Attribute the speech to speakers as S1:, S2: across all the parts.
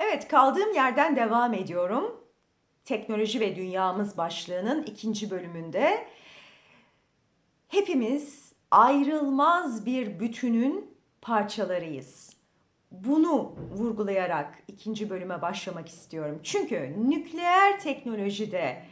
S1: Evet, kaldığım yerden devam ediyorum. Teknoloji ve Dünyamız başlığının ikinci bölümünde hepimiz ayrılmaz bir bütünün parçalarıyız. Bunu vurgulayarak ikinci bölüme başlamak istiyorum. Çünkü nükleer teknolojide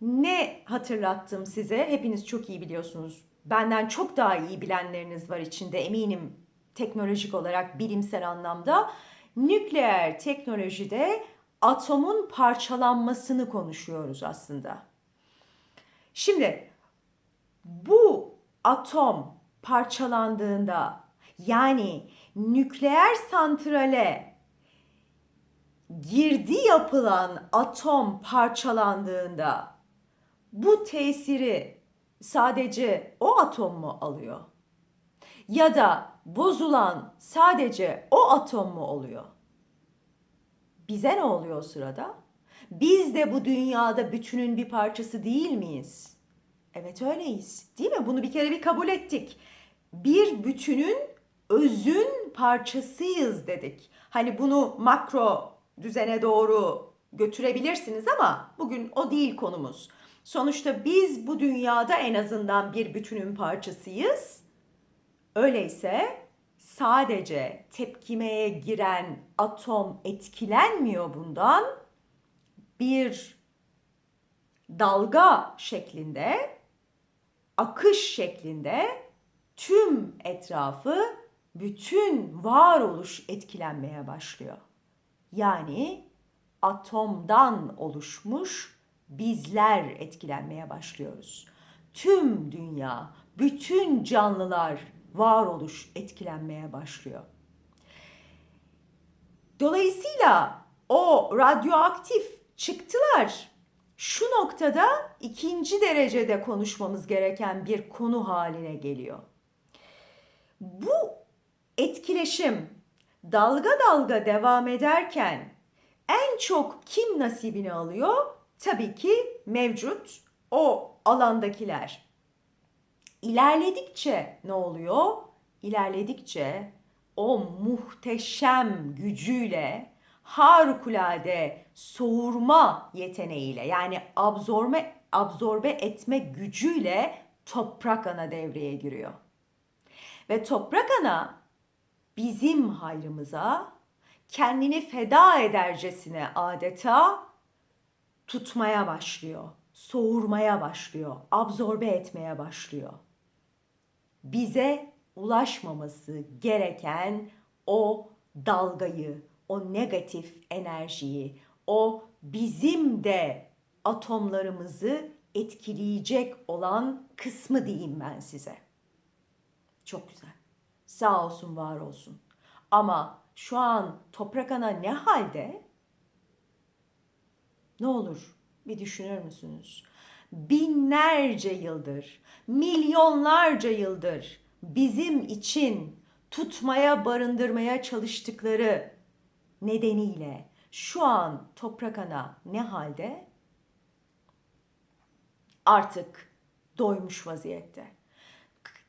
S1: ne hatırlattım size? Hepiniz çok iyi biliyorsunuz. Benden çok daha iyi bilenleriniz var içinde eminim teknolojik olarak bilimsel anlamda. Nükleer teknolojide atomun parçalanmasını konuşuyoruz aslında. Şimdi bu atom parçalandığında yani nükleer santrale girdi yapılan atom parçalandığında bu tesiri sadece o atom mu alıyor? Ya da bozulan sadece o atom mu oluyor? Bize ne oluyor o sırada? Biz de bu dünyada bütünün bir parçası değil miyiz? Evet öyleyiz. Değil mi? Bunu bir kere bir kabul ettik. Bir bütünün özün parçasıyız dedik. Hani bunu makro düzene doğru götürebilirsiniz ama bugün o değil konumuz. Sonuçta biz bu dünyada en azından bir bütünün parçasıyız. Öyleyse sadece tepkimeye giren atom etkilenmiyor bundan. Bir dalga şeklinde, akış şeklinde tüm etrafı, bütün varoluş etkilenmeye başlıyor. Yani atomdan oluşmuş bizler etkilenmeye başlıyoruz. Tüm dünya, bütün canlılar, varoluş etkilenmeye başlıyor. Dolayısıyla o radyoaktif çıktılar şu noktada ikinci derecede konuşmamız gereken bir konu haline geliyor. Bu etkileşim dalga dalga devam ederken en çok kim nasibini alıyor? Tabii ki mevcut o alandakiler. İlerledikçe ne oluyor? İlerledikçe o muhteşem gücüyle harikulade soğurma yeteneğiyle yani absorbe absorbe etme gücüyle toprak ana devreye giriyor. Ve toprak ana bizim hayrımıza kendini feda edercesine adeta tutmaya başlıyor, soğurmaya başlıyor, absorbe etmeye başlıyor. Bize ulaşmaması gereken o dalgayı, o negatif enerjiyi, o bizim de atomlarımızı etkileyecek olan kısmı diyeyim ben size. Çok güzel. Sağ olsun, var olsun. Ama şu an toprak ana ne halde? Ne olur bir düşünür müsünüz? Binlerce yıldır, milyonlarca yıldır bizim için tutmaya, barındırmaya çalıştıkları nedeniyle şu an toprak ana ne halde? Artık doymuş vaziyette.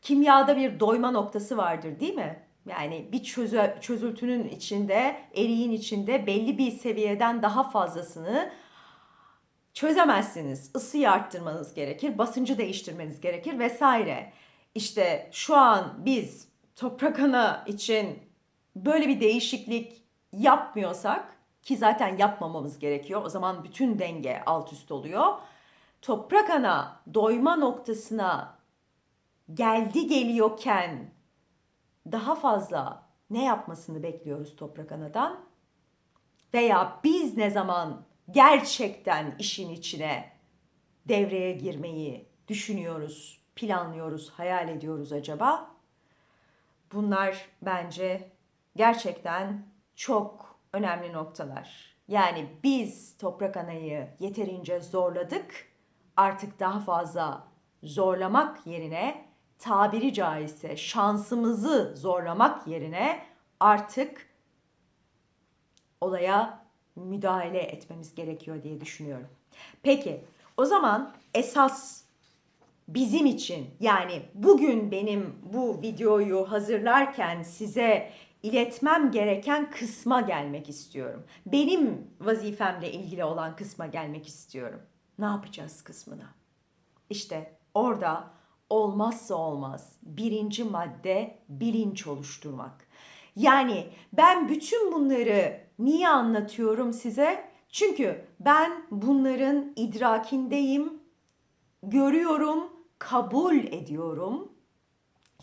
S1: Kimyada bir doyma noktası vardır değil mi? Yani bir çözü, çözültünün içinde, eriğin içinde belli bir seviyeden daha fazlasını çözemezsiniz. Isıyı arttırmanız gerekir, basıncı değiştirmeniz gerekir vesaire. İşte şu an biz toprak ana için böyle bir değişiklik yapmıyorsak ki zaten yapmamamız gerekiyor. O zaman bütün denge alt üst oluyor. Toprak ana doyma noktasına geldi geliyorken daha fazla ne yapmasını bekliyoruz toprak anadan? Veya biz ne zaman gerçekten işin içine devreye girmeyi düşünüyoruz, planlıyoruz, hayal ediyoruz acaba? Bunlar bence gerçekten çok önemli noktalar. Yani biz toprak anayı yeterince zorladık. Artık daha fazla zorlamak yerine tabiri caizse şansımızı zorlamak yerine artık olaya müdahale etmemiz gerekiyor diye düşünüyorum. Peki o zaman esas bizim için yani bugün benim bu videoyu hazırlarken size iletmem gereken kısma gelmek istiyorum. Benim vazifemle ilgili olan kısma gelmek istiyorum. Ne yapacağız kısmına? İşte orada olmazsa olmaz birinci madde bilinç oluşturmak. Yani ben bütün bunları niye anlatıyorum size? Çünkü ben bunların idrakindeyim, görüyorum, kabul ediyorum,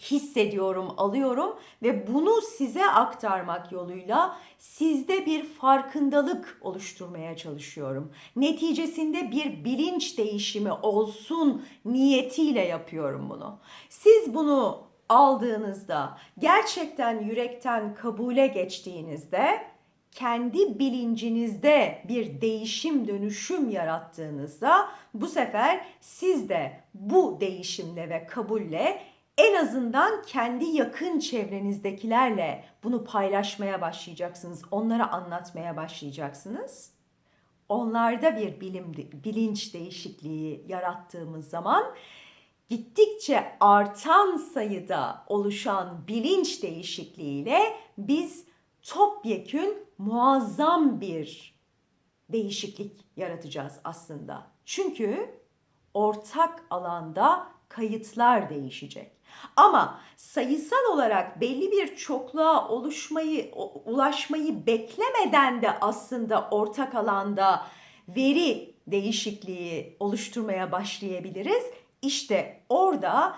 S1: hissediyorum, alıyorum ve bunu size aktarmak yoluyla sizde bir farkındalık oluşturmaya çalışıyorum. Neticesinde bir bilinç değişimi olsun niyetiyle yapıyorum bunu. Siz bunu aldığınızda, gerçekten yürekten kabule geçtiğinizde kendi bilincinizde bir değişim dönüşüm yarattığınızda bu sefer siz de bu değişimle ve kabulle en azından kendi yakın çevrenizdekilerle bunu paylaşmaya başlayacaksınız. Onlara anlatmaya başlayacaksınız. Onlarda bir bilim bilinç değişikliği yarattığımız zaman gittikçe artan sayıda oluşan bilinç değişikliğiyle biz topyekün muazzam bir değişiklik yaratacağız aslında. Çünkü ortak alanda kayıtlar değişecek. Ama sayısal olarak belli bir çokluğa oluşmayı ulaşmayı beklemeden de aslında ortak alanda veri değişikliği oluşturmaya başlayabiliriz. İşte orada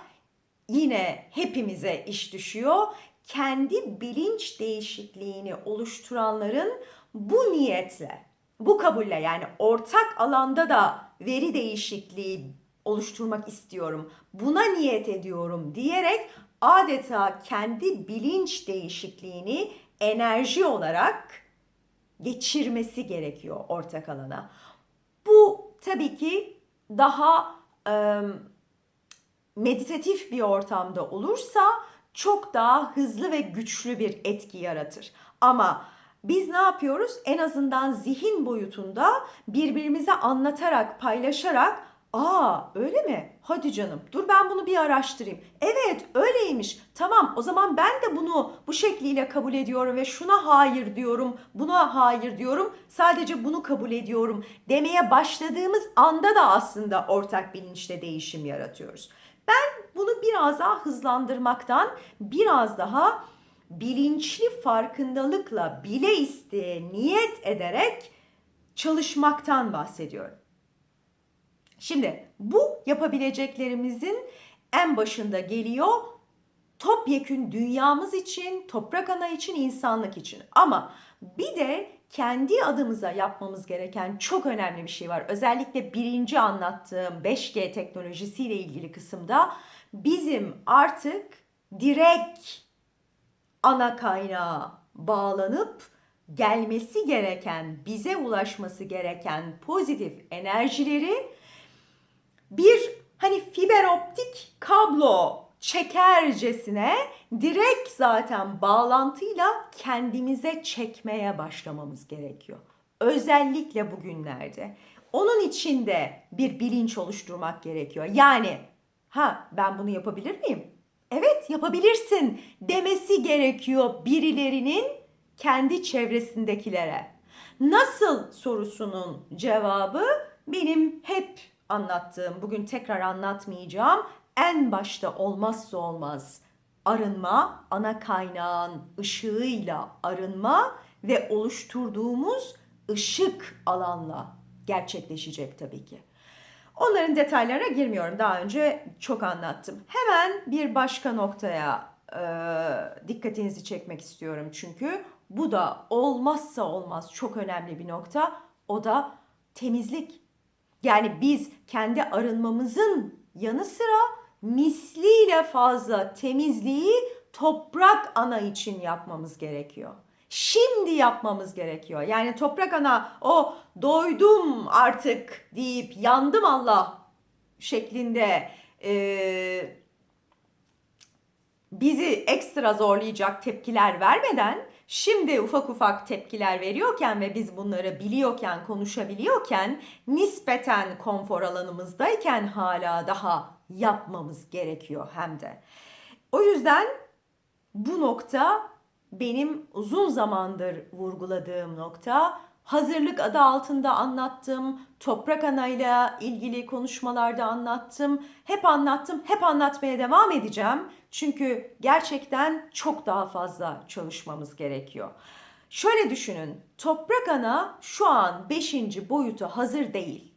S1: yine hepimize iş düşüyor. Kendi bilinç değişikliğini oluşturanların bu niyetle, bu kabulle yani ortak alanda da veri değişikliği oluşturmak istiyorum. Buna niyet ediyorum diyerek adeta kendi bilinç değişikliğini enerji olarak geçirmesi gerekiyor ortak alana. Bu tabii ki daha e, meditatif bir ortamda olursa çok daha hızlı ve güçlü bir etki yaratır. Ama biz ne yapıyoruz? En azından zihin boyutunda birbirimize anlatarak, paylaşarak Aa öyle mi? Hadi canım dur ben bunu bir araştırayım. Evet öyleymiş. Tamam o zaman ben de bunu bu şekliyle kabul ediyorum ve şuna hayır diyorum, buna hayır diyorum. Sadece bunu kabul ediyorum demeye başladığımız anda da aslında ortak bilinçte değişim yaratıyoruz. Ben bunu biraz daha hızlandırmaktan, biraz daha bilinçli farkındalıkla bile isteye niyet ederek çalışmaktan bahsediyorum. Şimdi bu yapabileceklerimizin en başında geliyor topyekün dünyamız için, toprak ana için, insanlık için. Ama bir de kendi adımıza yapmamız gereken çok önemli bir şey var. Özellikle birinci anlattığım 5G teknolojisiyle ilgili kısımda bizim artık direkt ana kaynağa bağlanıp gelmesi gereken, bize ulaşması gereken pozitif enerjileri bir hani fiber optik kablo çekercesine direkt zaten bağlantıyla kendimize çekmeye başlamamız gerekiyor. Özellikle bugünlerde. Onun için de bir bilinç oluşturmak gerekiyor. Yani ha ben bunu yapabilir miyim? Evet yapabilirsin demesi gerekiyor birilerinin kendi çevresindekilere. Nasıl sorusunun cevabı benim hep anlattığım, bugün tekrar anlatmayacağım. En başta olmazsa olmaz arınma, ana kaynağın ışığıyla arınma ve oluşturduğumuz ışık alanla gerçekleşecek tabii ki. Onların detaylarına girmiyorum. Daha önce çok anlattım. Hemen bir başka noktaya e, dikkatinizi çekmek istiyorum çünkü bu da olmazsa olmaz çok önemli bir nokta. O da temizlik. Yani biz kendi arınmamızın yanı sıra misliyle fazla temizliği toprak ana için yapmamız gerekiyor. Şimdi yapmamız gerekiyor. Yani toprak ana o doydum artık deyip yandım Allah şeklinde e, bizi ekstra zorlayacak tepkiler vermeden Şimdi ufak ufak tepkiler veriyorken ve biz bunları biliyorken, konuşabiliyorken nispeten konfor alanımızdayken hala daha yapmamız gerekiyor hem de. O yüzden bu nokta benim uzun zamandır vurguladığım nokta hazırlık adı altında anlattım. Toprak anayla ilgili konuşmalarda anlattım. Hep anlattım, hep anlatmaya devam edeceğim. Çünkü gerçekten çok daha fazla çalışmamız gerekiyor. Şöyle düşünün, toprak ana şu an 5. boyuta hazır değil.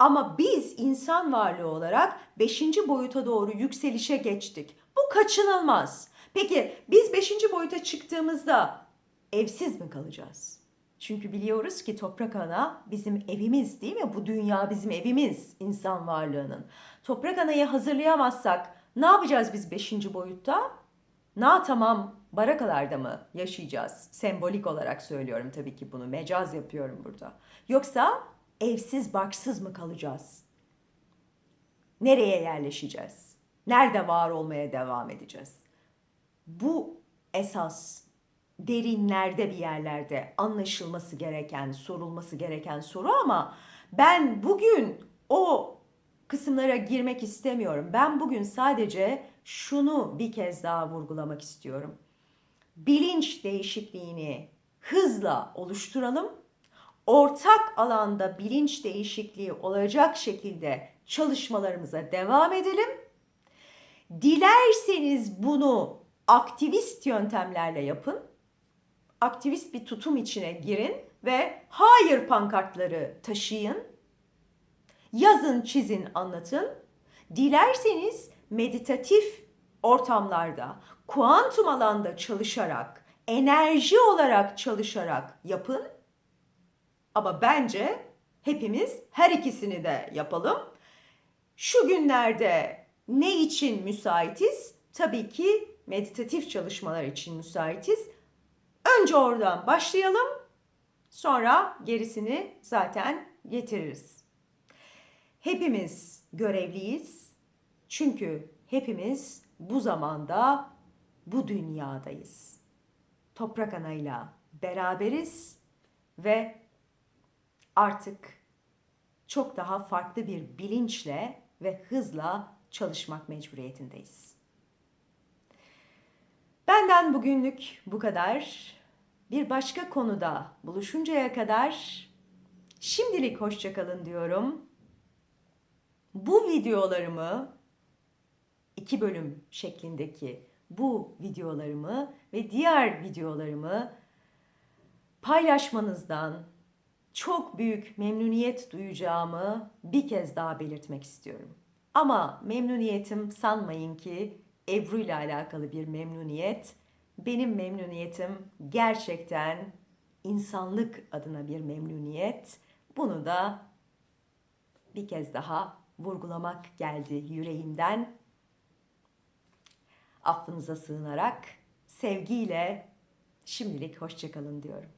S1: Ama biz insan varlığı olarak 5. boyuta doğru yükselişe geçtik. Bu kaçınılmaz. Peki biz 5. boyuta çıktığımızda evsiz mi kalacağız? Çünkü biliyoruz ki toprak ana bizim evimiz değil mi? Bu dünya bizim evimiz insan varlığının. Toprak anayı hazırlayamazsak ne yapacağız biz 5. boyutta? Na tamam barakalarda mı yaşayacağız? Sembolik olarak söylüyorum tabii ki bunu. Mecaz yapıyorum burada. Yoksa evsiz barksız mı kalacağız? Nereye yerleşeceğiz? Nerede var olmaya devam edeceğiz? Bu esas derinlerde bir yerlerde anlaşılması gereken, sorulması gereken soru ama ben bugün o kısımlara girmek istemiyorum. Ben bugün sadece şunu bir kez daha vurgulamak istiyorum. Bilinç değişikliğini hızla oluşturalım. Ortak alanda bilinç değişikliği olacak şekilde çalışmalarımıza devam edelim. Dilerseniz bunu aktivist yöntemlerle yapın. Aktivist bir tutum içine girin ve hayır pankartları taşıyın. Yazın, çizin, anlatın. Dilerseniz meditatif ortamlarda, kuantum alanda çalışarak, enerji olarak çalışarak yapın. Ama bence hepimiz her ikisini de yapalım. Şu günlerde ne için müsaitiz? Tabii ki meditatif çalışmalar için müsaitiz. Önce oradan başlayalım. Sonra gerisini zaten getiririz. Hepimiz görevliyiz. Çünkü hepimiz bu zamanda bu dünyadayız. Toprak anayla beraberiz ve artık çok daha farklı bir bilinçle ve hızla çalışmak mecburiyetindeyiz. Benden bugünlük bu kadar. Bir başka konuda buluşuncaya kadar şimdilik hoşçakalın diyorum. Bu videolarımı iki bölüm şeklindeki bu videolarımı ve diğer videolarımı paylaşmanızdan çok büyük memnuniyet duyacağımı bir kez daha belirtmek istiyorum. Ama memnuniyetim sanmayın ki Ebru ile alakalı bir memnuniyet. Benim memnuniyetim gerçekten insanlık adına bir memnuniyet. Bunu da bir kez daha vurgulamak geldi yüreğimden. Affınıza sığınarak sevgiyle şimdilik hoşçakalın diyorum.